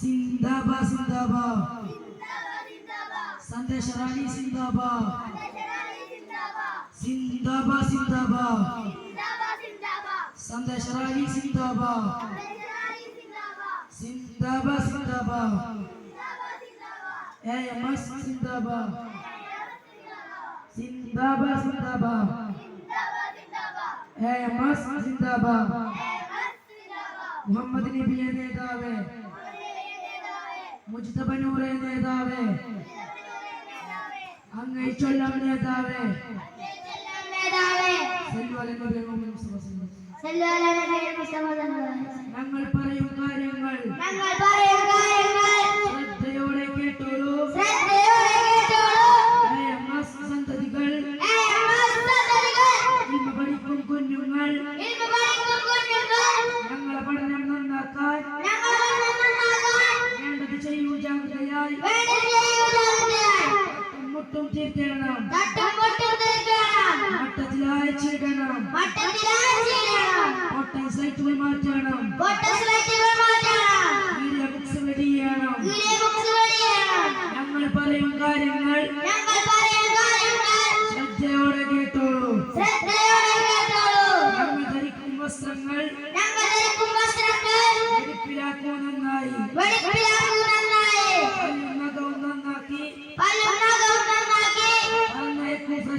ಸಿಂಧಾಬಾದ್ ಸಿಂಧಾಬಾದ್ ಸಂದೇಶ ರಾಣಿ ಸಿಂಧಾಬಾದ್ ಸಿಂಧಾಬಾದ್ ಸಿಂಧಾಬಾದ್ ಸಂದೇಶ ರಾಣಿ ಸಿಂಧಾಬಾದ್ ಸಿಂಧಾಬಾದ್ ಸಿಂಧಾಬಾದ್ ಎ ಎಂ ಎಸ್ ಸಿಂಧಾಬಾದ್ ಸಿಂಧಾಬಾದ್ ಸಿಂಧಾಬಾದ್ ಎ ಎಂ ಎಸ್ ಸಿಂಧಾಬಾದ್ നബിയെ നേതാവേ മുജ്തബനൂറെ നേതാവേ അങ്ങേ ചൊല്ലാം നേതാവേ. ഞങ്ങൾ പറയും കാര്യങ്ങൾ ഞങ്ങൾ പറയും മട്ടത്തിലായി ചെയ്യണം കോട്ടയം സൈറ്റുകൾ മാറ്റണം പൊട്ട സ്ലൈറ്റുകൾ മാറ്റണം മീഡിയ ബുക്സ് റെഡി ചെയ്യണം വീഡിയോ ബുക്സ് വഴിയണം ഞങ്ങൾ പറയും കാര്യങ്ങൾ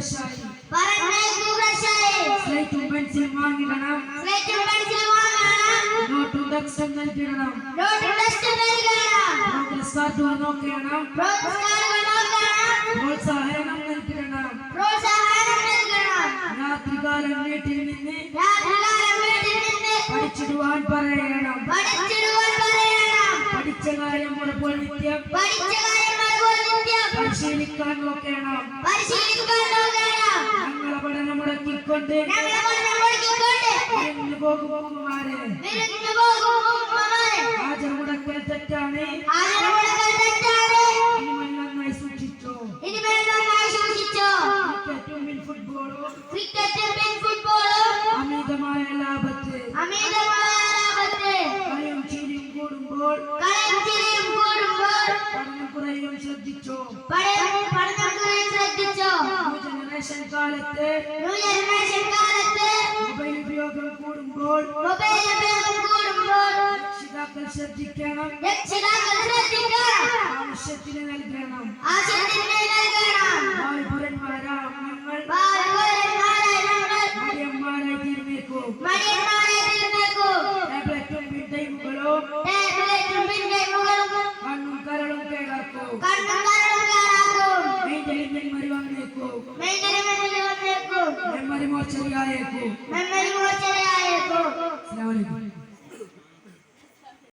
ഫ്രഷായി സ്ലേറ്റും പെൻസിൽ വാങ്ങിടണം. നോട്ടും ടെക്സ്റ്റും നൽകിടണം. പ്രോഗ്രസ് കാർഡുകൾ നോക്കണം. പ്രോത്സാഹനം നൽകിടണം. രാത്രികാലം വീട്ടിൽ നിന്ന് പഠിച്ചിടുവാൻ പറയണം. പഠിച്ച കാര്യം ഉറപ്പോൾ നിത്യം പഠിച്ച നിത്യം പരിശീലിക്കാൻ നോക്കണം ഞങ്ങളെ പഠനം മുടക്കിക്കൊണ്ട് പോകുമാരെ ഹാജർ മുടക്കൽ തെറ്റാണ്. നന്നായി സൂക്ഷിച്ചു. അമിതമായ ലാഭത്ത് അമിതമായ ലാഭത്തെ കളിയും ചിരിയും കൂടുമ്പോൾ കളയും ചിരിയും കാലത്ത് മൊബൈൽ ഉപയോഗം കൂടുമ്പോൾ മൊബൈൽ ഉപയോഗം കൂടുമ്പോൾ രക്ഷിതാക്കൾ ശ്രദ്ധിക്കണം. രക്ഷിതാക്കൾ ശ്രദ്ധിക്കണം. ആവശ്യത്തിന് നൽകണം. ആശയത്തിന് നൽകണം. ഭാവിപുരന്മാരാം ഞങ്ങൾ. ബാലപൗരന്മാരായ ഞങ്ങൾ മടിയന്മാരായി തീർന്നേക്കും മടിയന്മാരെ തീർന്നേക്കൂ ടാബ്ലറ്റും പിൻടൈമുകളും ടേബിളിലും പിൻഗെയിമുകളും കണ്ണും കരളും കേടാക്കും. കണ്ണും കരളും കേടാക്കും. മെയിന്റെലിംഗ് യുവ ചെറിയായേക്കൂ. നന്മ യുവ